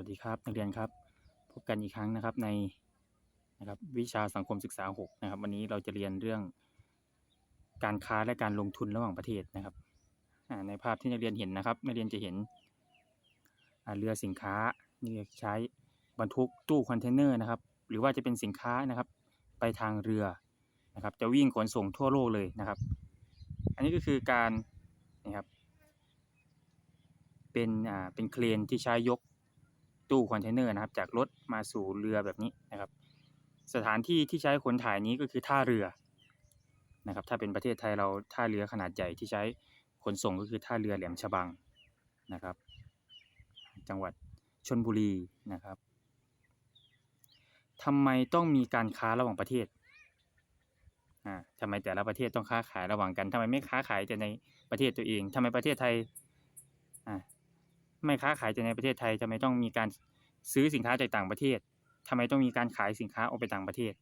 วัสดีครับนักเรียนครับ พบกันอีกครั้งนะครับในนะครับวิชาสังคมศึกษา 6 นะครับ วันนี้เราจะเรียนเรื่องการค้าและการลงทุนระหว่างประเทศนะครับในภาพที่นักเรียนเห็นนะครับนักเรียนจะเห็นเรือสินค้านี่ใช้บรรทุกตู้คอนเทนเนอร์นะครับ หรือว่าจะเป็นสินค้านะครับ ไปทางเรือนะครับ จะวิ่งขนส่งทั่วโลกเลยนะครับ อันนี้ก็คือการนะครับเป็นอ่าเป็นเครนที่ใช้ยก ตู้คอนเทนเนอร์นะครับ จากรถมาสู่เรือแบบนี้นะครับ สถานที่ที่ใช้ขนถ่ายนี้ก็คือท่าเรือนะครับ ถ้าเป็นประเทศไทยเราท่าเรือขนาดใหญ่ที่ใช้ขนส่งก็คือท่าเรือแหลมฉบังนะครับ จังหวัดชนบุรีนะครับทำไมต้องมีการค้าระหว่างประเทศอ่าทำไมแต่ละประเทศต้องค้าขายระหว่างกันทำไมไม่ค้าขายแต่ในประเทศตัวเองทำไมประเทศไทยอ่าไม่ค้าขายแต่ในประเทศไทยทำไมต้องมีการ ซื้อสินค้าจากต่างประเทศทำไมต้องมีการขายสินค้าออกไปต่างประเทศ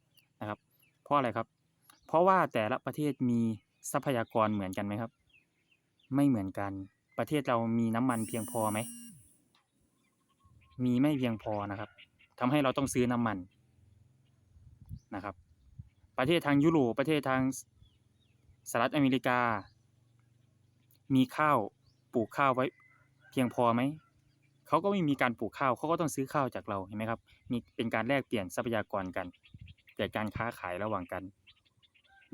นะครับ เพราะอะไรครับ เพราะว่าแต่ละประเทศมีทรัพยากรเหมือนกันไหมครับ ไม่เหมือนกัน ประเทศเรามีน้ำมันเพียงพอไหม มีไม่เพียงพอนะครับทำให้เราต้องซื้อน้ำมันนะครับ ประเทศทางยุโรปประเทศทางสหรัฐอเมริกา มีข้าวปลูกข้าวไว้เพียงพอไหม เขาก็ไม่มีการปลูกข้าวเขาก็ต้องซื้อข้าวจากเราเห็นไหมครับมีเป็นการแลกเปลี่ยนทรัพยากรกันเกิดการค้าขายระหว่างกัน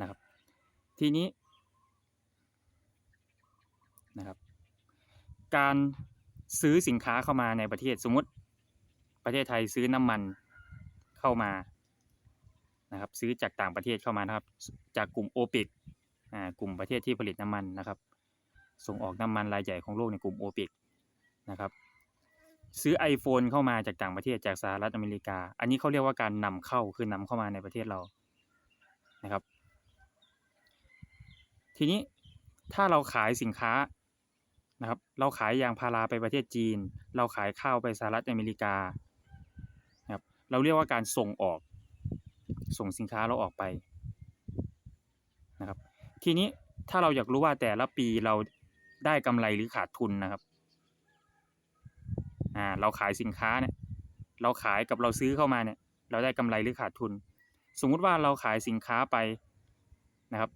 นะครับ ทีนี้นะครับ การซื้อสินค้าเข้ามาในประเทศสมมติประเทศไทยซื้อน้ำมันเข้ามานะครับซื้อจากต่างประเทศเข้ามานะครับ จากกลุ่มโอเปกอ่ากลุ่มประเทศที่ผลิตน้ำมันนะครับ ส่งออกน้ำมันรายใหญ่ของโลกในกลุ่มโอเปกนะครับ ซื้อ iPhone เข้ามาจากต่างประเทศจากสหรัฐอเมริกา อันนี้เขาเรียกว่าการนำเข้าคือนำเข้ามาในประเทศเรานะครับ ทีนี้ถ้าเราขายสินค้านะครับ เราขายยางพาราไปประเทศจีน เราขายข้าวไปสหรัฐอเมริกานะครับเราเรียกว่าการส่งออก ส่งสินค้าเราออกไปนะครับ ทีนี้ถ้าเราอยากรู้ว่าแต่ละปีเราได้กำไรหรือขาดทุนนะครับ อ่าเราขายสินค้าเนี่ยเราขายกับเราซื้อเข้ามาเนี่ย เราได้กำไรหรือขาดทุน สมมุติว่าเราขายสินค้าไปนะครับ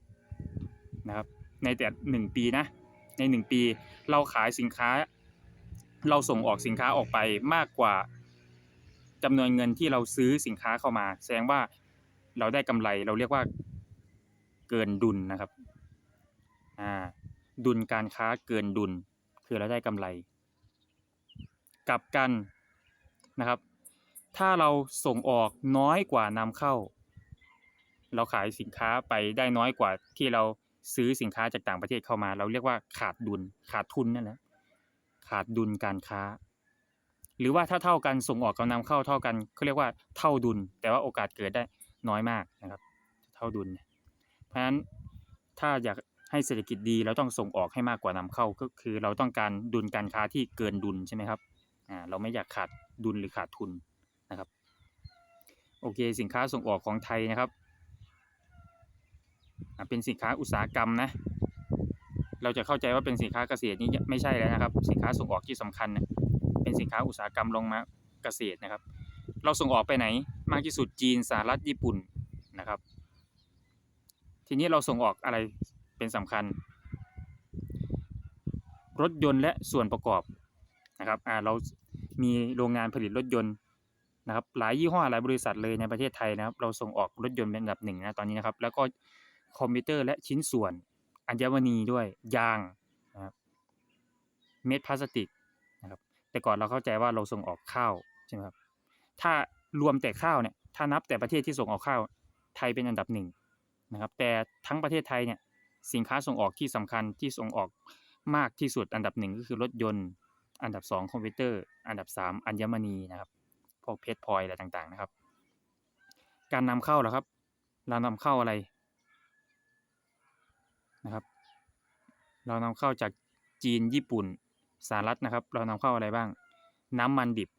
นะครับ ในแต่หนึ่งปีนะในหนึ่งปี เราขายสินค้า เราส่งออกสินค้าออกไปมากกว่าจำนวนเงินที่เราซื้อสินค้าเข้ามา แสดงว่าเราได้กำไรเราเรียกว่าเกินดุลนะครับอ่าดุลการค้าเกินดุล คือเราได้กำไร กลับกันนะครับ ถ้าเราส่งออกน้อยกว่านำเข้า เราขายสินค้าไปได้น้อยกว่าที่เราซื้อสินค้าจากต่างประเทศเข้ามา เราเรียกว่าขาดดุลขาดทุนนั่นแหละขาดดุลการค้า หรือว่าถ้าเท่ากันส่งออกกับนำเข้าเท่ากันเขาเรียกว่าเท่าดุล แต่ว่าโอกาสเกิดได้น้อยมากนะครับ เท่าดุล เพราะฉะนั้นถ้าอยากให้เศรษฐกิจดีเราต้องส่งออกให้มากกว่านำเข้าก็คือเราต้องการดุลการค้าที่เกินดุลใช่ไหมครับ เราไม่อยากขาดดุลหรือขาดทุนนะครับ โอเคสินค้าส่งออกของไทยนะครับ เป็นสินค้าอุตสาหกรรมนะ เราจะเข้าใจว่าเป็นสินค้าเกษตรนี่ไม่ใช่แล้วนะครับ สินค้าส่งออกที่สำคัญเนี่ยเป็นสินค้าอุตสาหกรรมลงมาเกษตรนะครับ เราส่งออกไปไหนมากที่สุดจีนสหรัฐญี่ปุ่นนะครับ ทีนี้เราส่งออกอะไรเป็นสำคัญ รถยนต์และส่วนประกอบนะครับเรา มีโรงงานผลิตรถยนต์นะครับหลายยี่ห้อหลายบริษัทเลยในประเทศไทยนะครับ เราส่งออกรถยนต์เป็นอันดับหนึ่งนะตอนนี้นะครับ แล้วก็คอมพิวเตอร์และชิ้นส่วน อัญมณีด้วยยางนะครับเม็ดพลาสติกนะครับ แต่ก่อนเราเข้าใจว่าเราส่งออกข้าวใช่ไหมครับถ้ารวมแต่ข้าวเนี่ยถ้านับแต่ประเทศที่ส่งออกข้าวไทยเป็นอันดับหนึ่งนะครับ แต่ทั้งประเทศไทยเนี่ยสินค้าส่งออกที่สำคัญที่ส่งออกมากที่สุดอันดับหนึ่งก็คือรถยนต์ อันดับสองคอมพิวเตอร์ อันดับสามอัญมณีนะครับ พวกเพชรพลอยอะไรต่างๆนะครับ การนำเข้าเหรอครับเรานำเข้าอะไรนะครับ เรานำเข้าจากจีนญี่ปุ่นสหรัฐนะครับ เรานำเข้าอะไรบ้าง น้ำมันดิบ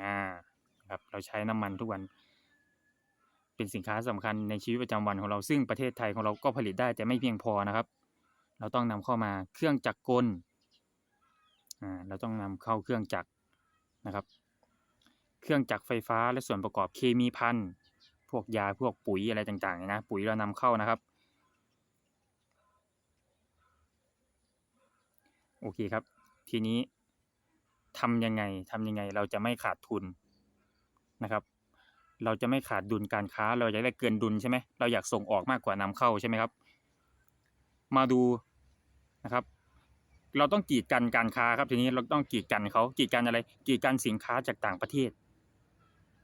อ่าครับเราใช้น้ำมันทุกวัน เป็นสินค้าสำคัญในชีวิตประจำวันของเราซึ่งประเทศไทยของเราก็ผลิตได้แต่ไม่เพียงพอนะครับ เราต้องนำเข้ามาเครื่องจักรกล เราต้องนำเข้าเครื่องจักรนะครับ เครื่องจักรไฟฟ้าและส่วนประกอบเคมีพันพวกยาพวกปุ๋ยอะไรต่างๆนะปุ๋ยเรานำเข้านะครับ โอเคครับ ทีนี้ทำยังไงทำยังไงเราจะไม่ขาดทุนนะครับ เราจะไม่ขาดดุลการค้า เราอยากได้เกินดุลใช่ไหมเราอยากส่งออกมากกว่านำเข้าใช่ไหมครับ มาดูนะครับ เราต้องกีดกันการค้าครับทีนี้เราต้องกีดกันเขากีดกันอะไร กีดกันสินค้าจากต่างประเทศ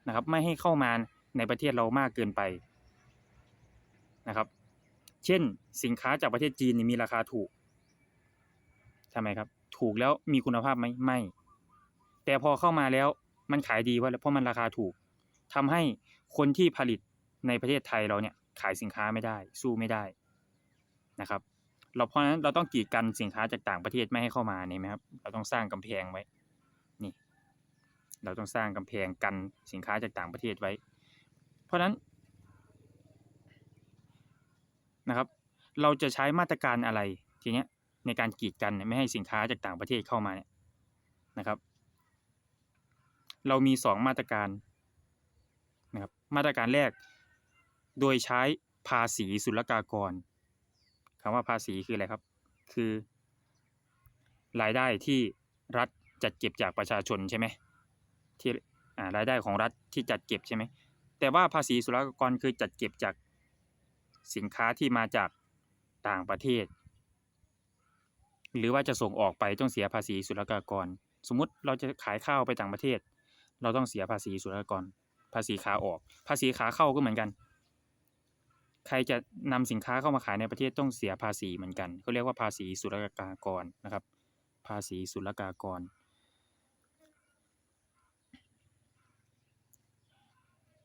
นะครับ ไม่ให้เข้ามาในประเทศเรามากเกินไปนะครับ เช่นสินค้าจากประเทศจีนมีราคาถูกใช่ไหมครับ ถูกแล้วมีคุณภาพไหมไม่ แต่พอเข้ามาแล้วมันขายดีว่าเพราะมันราคาถูกทำให้คนที่ผลิตในประเทศไทยเราเนี่ยขายสินค้าไม่ได้ สู้ไม่ได้นะครับ เราเพราะฉะนั้นเราต้องกีดกันสินค้าจากต่างประเทศไม่ให้เข้ามานี่ไหมครับ เราต้องสร้างกำแพงไว้ นี่ เราต้องสร้างกำแพงกันสินค้าจากต่างประเทศไว้ เพราะฉะนั้นนะครับ เราจะใช้มาตรการอะไรทีเนี้ยในการกีดกันไม่ให้สินค้าจากต่างประเทศเข้ามาเนี่ยนะครับ เรามีสองมาตรการนะครับมาตรการแรก โดยใช้ภาษีศุลกากร คำว่าภาษีคืออะไรครับ คือ รายได้ที่รัฐจัดเก็บจากประชาชนใช่ไหมที่รายได้ของรัฐที่จัดเก็บใช่ไหมแต่ว่าภาษีศุลกากรคือจัดเก็บจากสินค้าที่มาจากต่างประเทศ หรือว่าจะส่งออกไปต้องเสียภาษีศุลกากร สมมุติเราจะขายข้าวไปต่างประเทศ เราต้องเสียภาษีศุลกากร ภาษีขาออก ภาษีขาเข้าก็เหมือนกัน ใครจะนำสินค้าเข้ามาขายในประเทศต้องเสียภาษีเหมือนกันเขาเรียกว่าภาษีศุลกากรนะครับ ภาษีศุลกากร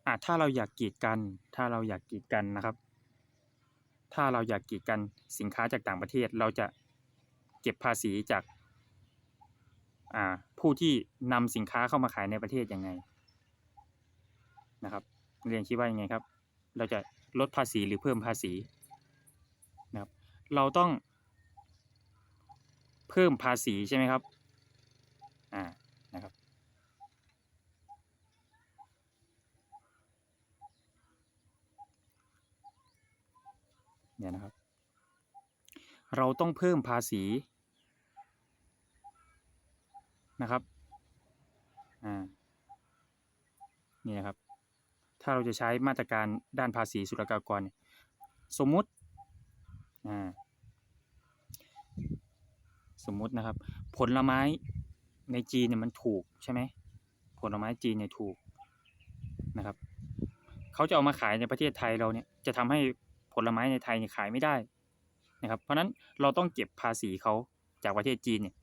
อะถ้าเราอยากกีดกัน ถ้าเราอยากกีดกันนะครับ ถ้าเราอยากกีดกันสินค้าจากต่างประเทศเราจะเก็บภาษีจากอ่าผู้ที่นำสินค้าเข้ามาขายในประเทศยังไงนะครับเรียนคิดว่ายังไงครับ เราจะ ลดภาษีหรือเพิ่มภาษีนะครับเราต้อง เพิ่มภาษีใช่ไหมครับอ่านะครับเนี่ยนะครับ เราต้องเพิ่มภาษีนะครับอ่านี่นะครับ ถ้าเราจะใช้มาตรการด้านภาษีศุลกากร สมมุติสมมุตินะครับ ผลไม้ในจีนเนี่ยมันถูกใช่ไหมผลไม้จีนเนี่ยถูกนะครับเขาจะเอามาขายในประเทศไทยเราเนี่ยจะทำให้ผลไม้ในไทยเนี่ยขายไม่ได้นะครับ เพราะฉะนั้นเราต้องเก็บภาษีเขาจากประเทศจีนเนี่ย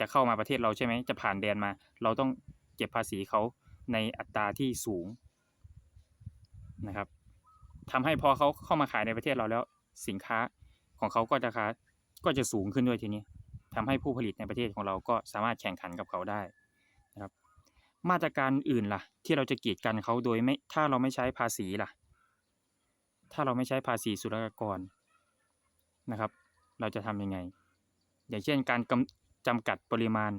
จะเข้ามาประเทศเราใช่ไหมจะผ่านแดนมา เราต้องเก็บภาษีเขาในอัตราที่สูง นะครับทำให้พอเขาเข้ามาขายในประเทศเราแล้ว สินค้าของเขาก็จะราคาก็จะสูงขึ้นด้วยทีนี้ทำให้ผู้ผลิตในประเทศของเราก็สามารถแข่งขันกับเขาได้นะครับ มาตรการอื่นล่ะ ที่เราจะกีดกันเขาโดยไม่ถ้าเราไม่ใช้ภาษีล่ะ ถ้าเราไม่ใช้ภาษีศุลกากรนะครับ เราจะทำยังไง อย่างเช่นการกำจำกัดปริมาณ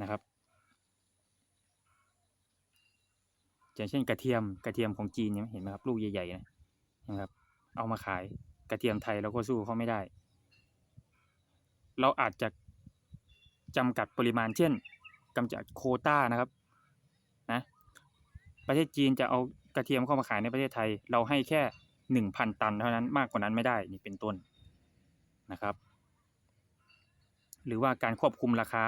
นะครับ อย่างเช่นกระเทียมกระเทียมของจีนเนี่ยเห็นไหมครับลูกใหญ่ๆนะนะครับ เอามาขายกระเทียมไทยเราก็สู้เขาไม่ได้ เราอาจจะจำกัดปริมาณเช่นกำจัดโคต้านะครับนะประเทศจีนจะเอากระเทียมเข้ามาขายในประเทศไทย เราให้แค่หนึ่งพันตันเท่านั้นมากกว่านั้นไม่ได้นี่เป็นต้นนะครับ หรือว่าการควบคุมราคา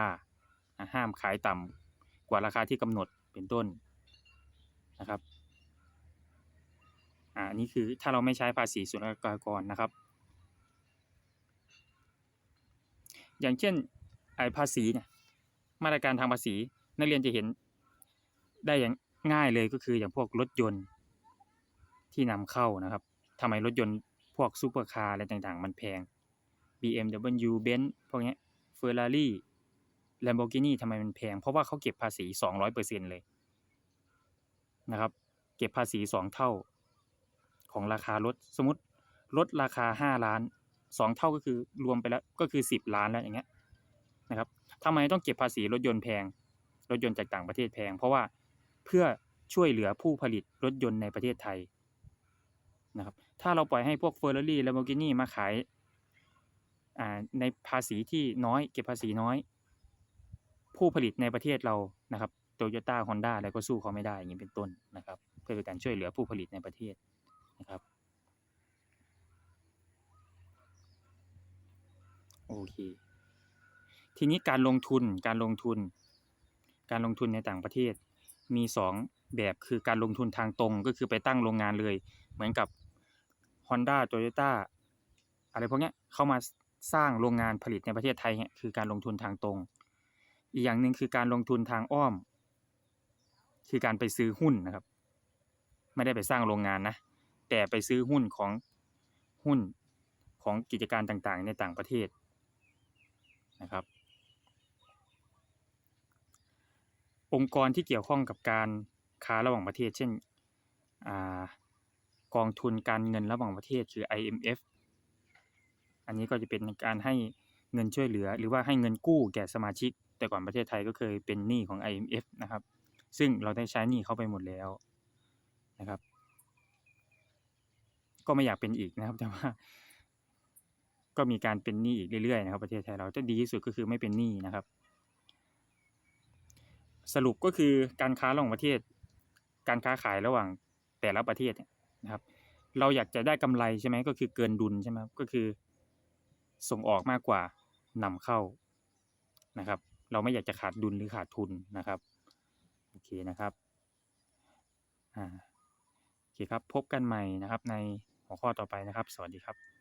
ห้ามขายต่ำกว่าราคาที่กำหนดเป็นต้น นะครับอ่านี่คือถ้าเราไม่ใช้ภาษีศุลกากรนะครับ อย่างเช่นไอภาษีเนี่ยมาตรการทางภาษีนักเรียนจะเห็นได้อย่างง่ายเลยก็คืออย่างพวกรถยนต์ที่นำเข้านะครับทำไมรถยนต์พวกซูเปอร์คาร์อะไรต่างๆ มันแพง BMW Benz พวกนี้ย Ferrari Lamborghini ทำไมมันแพง เพราะว่าเขาเก็บภาษี 200%เลย นะครับ เก็บภาษี 2 เท่าของราคารถสมมติรถราคา 5 ล้าน 2 เท่าก็คือรวมไปแล้วก็คือ 10 ล้านแล้วอย่างเงี้ยนะครับทำไมต้องเก็บภาษีรถยนต์แพง รถยนต์จากต่างประเทศแพง เพราะว่าเพื่อช่วยเหลือผู้ผลิตรถยนต์ในประเทศไทยนะครับถ้าเราปล่อยให้พวกเฟอร์รารี่และโมกินี่มาขายในภาษีที่น้อย เก็บภาษีน้อย ผู้ผลิตในประเทศเรานะครับ โตโยต้าฮอนด้าอะไรก็สู้เขาไม่ได้อย่างนี้เป็นต้นนะครับ เพื่อเป็นการช่วยเหลือผู้ผลิตในประเทศนะครับโอเคทีนี้การลงทุนการลงทุน การลงทุนในต่างประเทศ มีสองแบบคือการลงทุนทางตรงก็คือไปตั้งโรงงานเลย เหมือนกับ Honda Toyota อะไรพวกนี้เข้ามาสร้างโรงงานผลิตในประเทศไทยเนี่ยคือการลงทุนทางตรง อีกอย่างหนึ่งคือการลงทุนทางอ้อม คือการไปซื้อหุ้นนะครับ ไม่ได้ไปสร้างโรงงานนะ แต่ไปซื้อหุ้นของหุ้นของกิจการต่างๆ ในต่างประเทศนะครับ องค์กรที่เกี่ยวข้องกับการค้าระหว่างประเทศ เช่นอกองทุนการเงินระหว่างประเทศคือ IMF อันนี้ก็จะเป็นการให้เงินช่วยเหลือ หรือว่าให้เงินกู้แก่สมาชิก แต่ก่อนประเทศไทยก็เคยเป็นหนี้ของ IMF นะครับ ซึ่งเราได้ใช้หนี้เขาไปหมดแล้วนะครับ ก็ไม่อยากเป็นอีกนะครับ แต่ว่า ก็มีการเป็นหนี้อีกเรื่อยๆนะครับ ประเทศไทยเราจะดีที่สุดก็คือไม่เป็นหนี้นะครับ สรุปก็คือการค้าระหว่างประเทศ การค้าขายระหว่างแต่ละประเทศนะครับ เราอยากจะได้กำไรใช่ไหมก็คือเกินดุลใช่ไหมก็คือ ส่งออกมากกว่านำเข้านะครับ เราไม่อยากจะขาดดุลหรือขาดทุนนะครับ โอเคนะครับอ่าโอเคครับพบกันใหม่นะครับในหัวข้อต่อไปนะครับ สวัสดีครับ